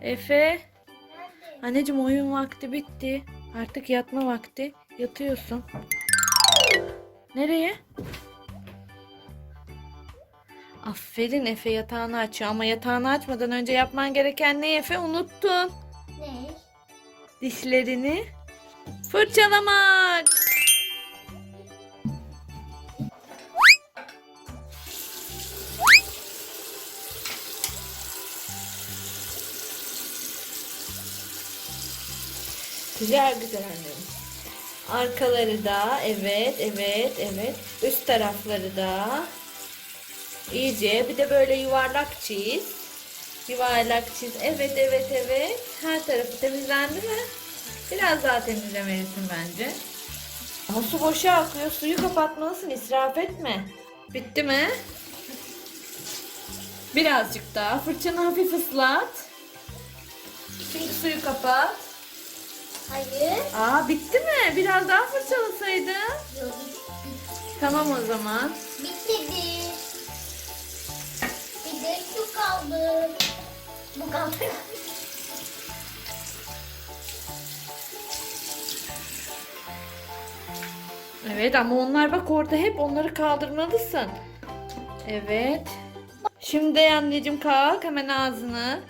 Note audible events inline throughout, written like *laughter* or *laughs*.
Efe. Anneciğim oyun vakti bitti. Artık yatma vakti. Yatıyorsun. Nereye? Aferin Efe yatağını açıyor ama yatağını açmadan önce yapman gereken ne Efe? Unuttun. Ne? Dişlerini fırçalamak. Güzel güzel annem. Arkaları da evet evet evet. Üst tarafları da iyice bir de böyle yuvarlak çiz. Yuvarlak çiz. Evet evet evet. Her tarafı temizlendi mi? Biraz daha temizlemelisin bence. Ama su boşa akıyor. Suyu kapatmalısın. israf etme. Bitti mi? Birazcık daha. Fırçanı hafif ıslat. Şimdi suyu kapat. Hayır. Aa bitti mi? Biraz daha fırçalasaydın. Yok. Tamam o zaman. Bitti bir. Bir de şu kaldı. Bu kaldı. Evet ama onlar bak orada hep onları kaldırmalısın. Evet. Şimdi anneciğim kalk hemen ağzını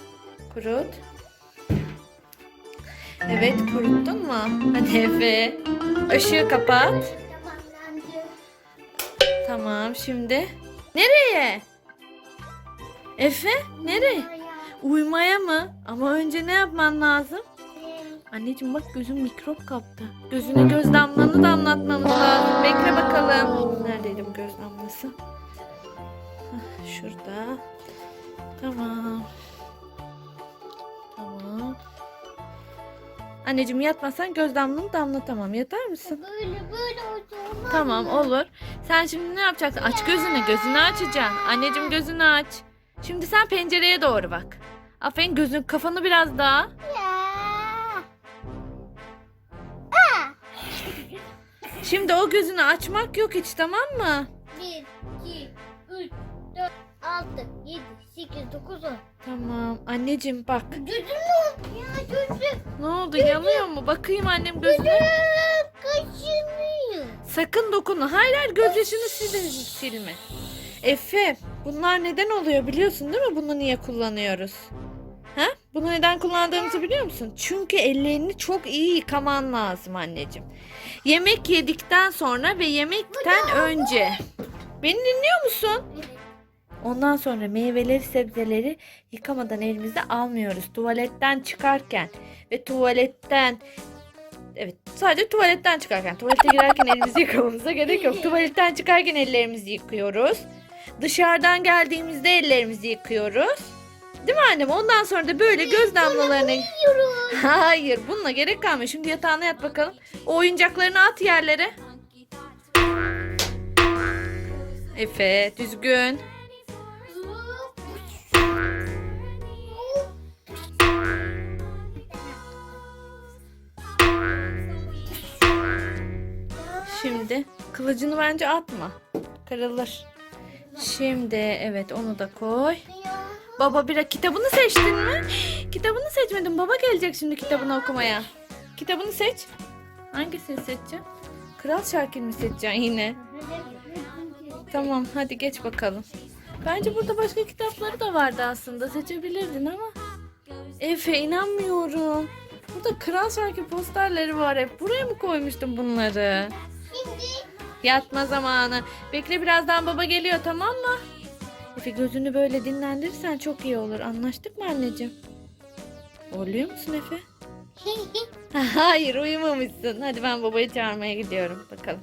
kurut. Evet kuruttun mu? Hadi Efe. Işığı kapat. Tamam şimdi. Nereye? Efe nereye? Uyumaya mı? Ama önce ne yapman lazım? Anneciğim bak gözün mikrop kaptı. Gözüne göz damlanı damlatmamız lazım. Bekle bakalım. Neredeydi bu göz damlası? Şurada. Tamam. Anneciğim yatmasan göz damlanı damlatamam. Yatar mısın? Böyle böyle oldu. Tamam olur. Sen şimdi ne yapacaksın? Aç gözünü. Gözünü açacaksın. Anneciğim gözünü aç. Şimdi sen pencereye doğru bak. Aferin gözün kafanı biraz daha. Şimdi o gözünü açmak yok hiç tamam mı? 1, 2, 3, 4, 6, 7, 8, 9, 10. Tamam. Anneciğim bak. Gözüm ne ya gözüm? Ne oldu? Yanıyor mu? Bakayım annem gözüne. Gözüm kaşınıyor. Sakın dokunma. Hayır hayır gözyaşını sil silme. Efe bunlar neden oluyor biliyorsun değil mi? Bunu niye kullanıyoruz? Ha? Bunu neden kullandığımızı biliyor musun? Çünkü ellerini çok iyi yıkaman lazım anneciğim. Yemek yedikten sonra ve yemekten önce. Beni dinliyor musun? Ondan sonra meyveleri, sebzeleri yıkamadan elimizde almıyoruz. Tuvaletten çıkarken ve tuvaletten Evet sadece tuvaletten çıkarken. Tuvalete girerken elimizi yıkamamıza gerek yok. Tuvaletten çıkarken ellerimizi yıkıyoruz. Dışarıdan geldiğimizde ellerimizi yıkıyoruz. Değil mi annem? Ondan sonra da böyle göz damlalarını... *laughs* Hayır bununla gerek kalmıyor. Şimdi yatağına yat bakalım. O oyuncaklarını at yerlere. Efe düzgün. Şimdi kılıcını bence atma. Kırılır. Şimdi evet onu da koy. Baba bir kitabını seçtin mi? Kitabını seçmedin. Baba gelecek şimdi kitabını okumaya. Kitabını seç. Hangisini seçeceğim? Kral Şakir mi seçeceksin yine? Tamam hadi geç bakalım. Bence burada başka kitapları da vardı aslında. Seçebilirdin ama. Efe inanmıyorum. Burada Kral Şakir posterleri var hep. Buraya mı koymuştun bunları? Yatma zamanı. Bekle birazdan baba geliyor tamam mı? Efe gözünü böyle dinlendirirsen çok iyi olur. Anlaştık mı anneciğim? Oluyor musun Efe? *laughs* *laughs* Hayır uyumamışsın. Hadi ben babayı çağırmaya gidiyorum. Bakalım.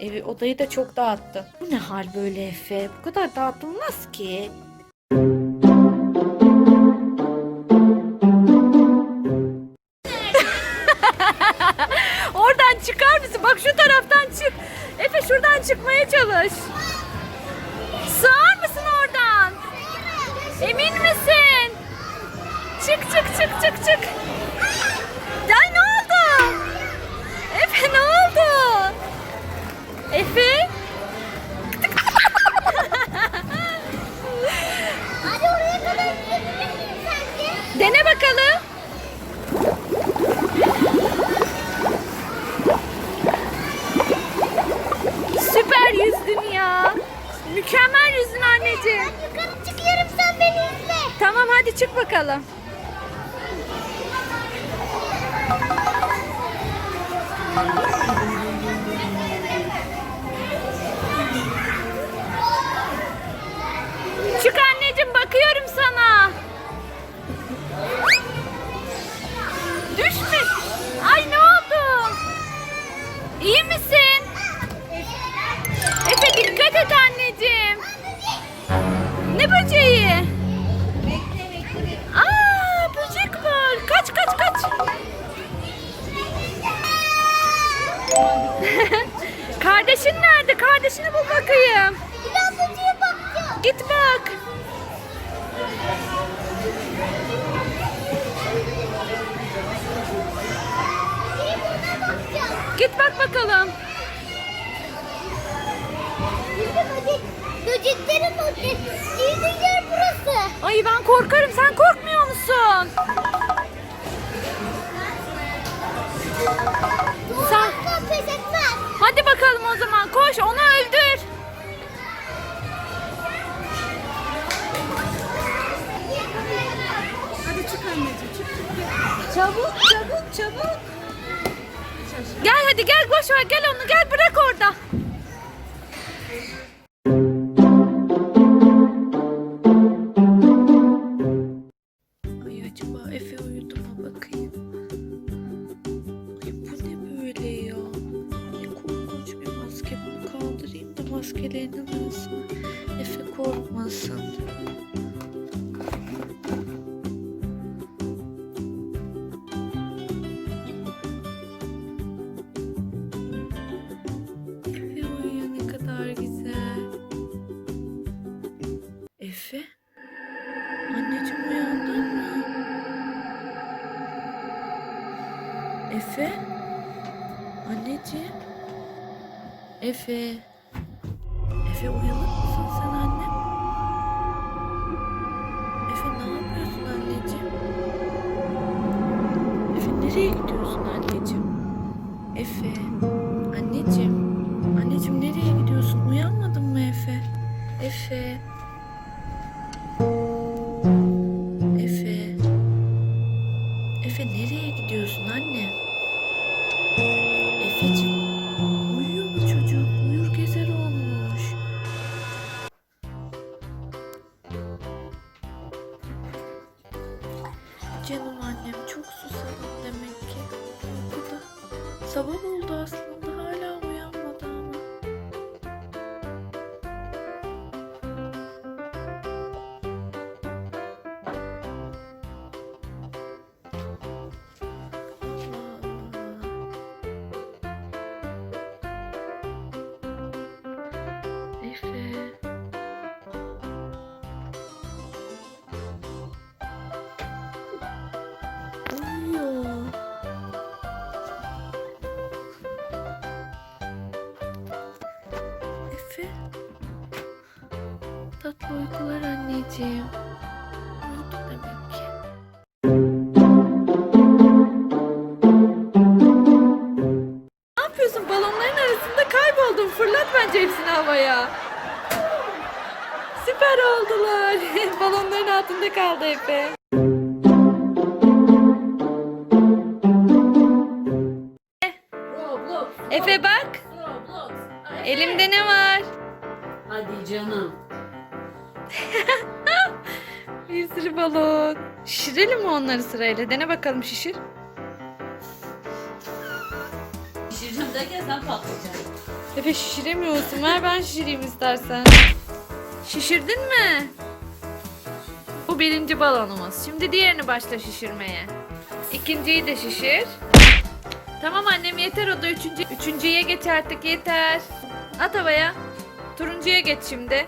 Evi odayı da çok dağıttı. Bu ne hal böyle Efe? Bu kadar dağıtılmaz ki. Çıkmaya hadi çık bakalım. Çık *laughs* Kardeşin nerede? Kardeşini bul bakayım. Bir daha böceğe bakacağım. Git bak. Git bak bakalım. Böceklerin böcek. Girdiği yer burası. Ay ben korkarım. Sen korkmuyor Efe? Efe uyanık mısın sen anne? Efe ne yapıyorsun anneciğim? Efe nereye gidiyorsun anneciğim? Efe? Anneciğim? Anneciğim nereye gidiyorsun? Uyanmadın mı Efe? Efe? Efe? Efe nereye gidiyorsun anne? Efeciğim Efe. Tatlı uykular anneciğim. Uyudu demek ki. Ne yapıyorsun? Balonların arasında kayboldun. Fırlat bence hepsini havaya. Süper oldular. *laughs* Balonların altında kaldı Efe. Efe bak. Elimde canım. *laughs* Bir sürü balon. Şişirelim mi onları sırayla? Dene bakalım şişir. Pişireceğim derken sen patlayacaksın. Efe şişiremiyorsun. Ver ben şişireyim istersen. Şişirdin mi? Bu birinci balonumuz. Şimdi diğerini başla şişirmeye. İkinciyi de şişir. Tamam annem yeter o da üçüncü. Üçüncüye geç artık yeter. At havaya. Turuncuya geç şimdi.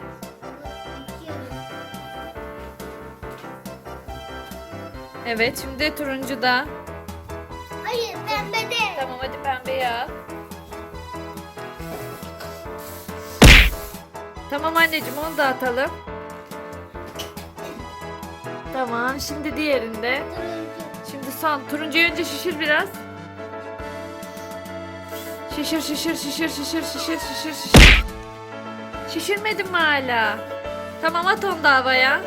Evet şimdi turuncu da. Hayır pembe de. Tamam hadi pembeyi al. Tamam anneciğim onu da atalım. Tamam şimdi diğerinde. Şimdi son. Turuncuyu önce şişir biraz. Şişir şişir şişir şişir şişir şişir şişir. Şişirmedin mi hala? Tamam at onu da havaya.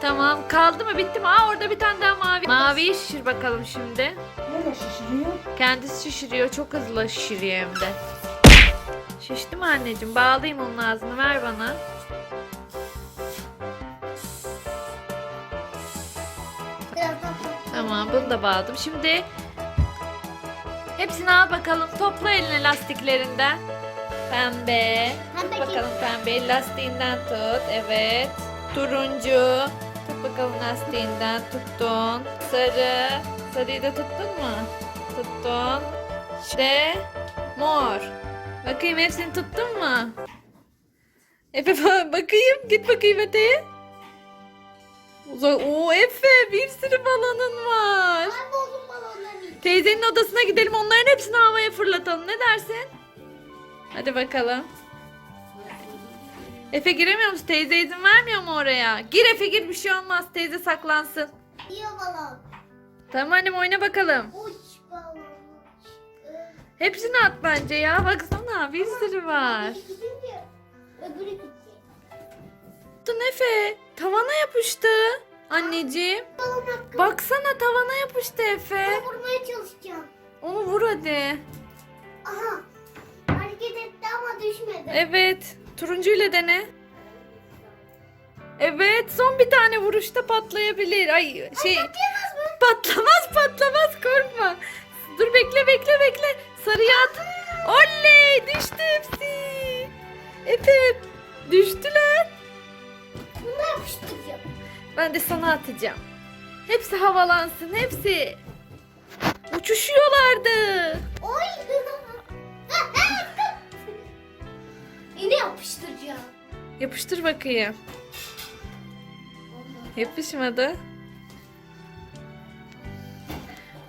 Tamam kaldı mı bitti mi? Aa orada bir tane daha mavi. Maviyi şişir bakalım şimdi. Nereye şişiriyor? Kendisi şişiriyor. Çok hızlı şişiriyor hem de. Şişti mi anneciğim? Bağlayayım onun ağzını. Ver bana. Tamam bunu da bağladım. Şimdi hepsini al bakalım. Topla eline lastiklerinden. Pembe. Pembe Bakalım pembe lastiğinden tut. Evet. Turuncu. Tut bakalım lastiğinden. Tuttun. Sarı. Sarıyı da tuttun mu? Tuttun. İşte mor. Bakayım hepsini tuttun mu? Efe ba- *laughs* bakayım. Git bakayım Efe'ye. Uzak. Oo Efe bir sürü balonun var. Balonları. Teyzenin odasına gidelim onların hepsini havaya fırlatalım. Ne dersin? Hadi bakalım. Efe giremiyor musun? Teyze izin vermiyor mu oraya? Gir Efe gir bir şey olmaz. Teyze saklansın. Yiyor balon. Tamam annem oyna bakalım. Uç balon. uç. Ee, Hepsini at bence ya. Baksana bir sürü var. Biri gidince öbürü gidecek. Tuttun Efe. Tavana yapıştı. Anneciğim. Balon hakkı. Baksana tavana yapıştı Efe. Vurmaya çalışacağım. Onu vur hadi. Aha. Hareket etti ama düşmedi. Evet. Turuncuyla dene. Evet. Son bir tane vuruşta patlayabilir. Ay şey. Patlayamaz mı? Patlamaz patlamaz korkma. Dur bekle bekle bekle. Sarıya at. Oley düştü hepsi. Efe düştüler. Bunu da yapıştıracağım. Ben de sana atacağım. Hepsi havalansın hepsi. Uçuşuyorlardı. Oy. *laughs* Yine yapıştıracağım. Yapıştır bakayım. Yapışmadı.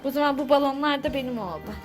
O zaman bu balonlar da benim oldu.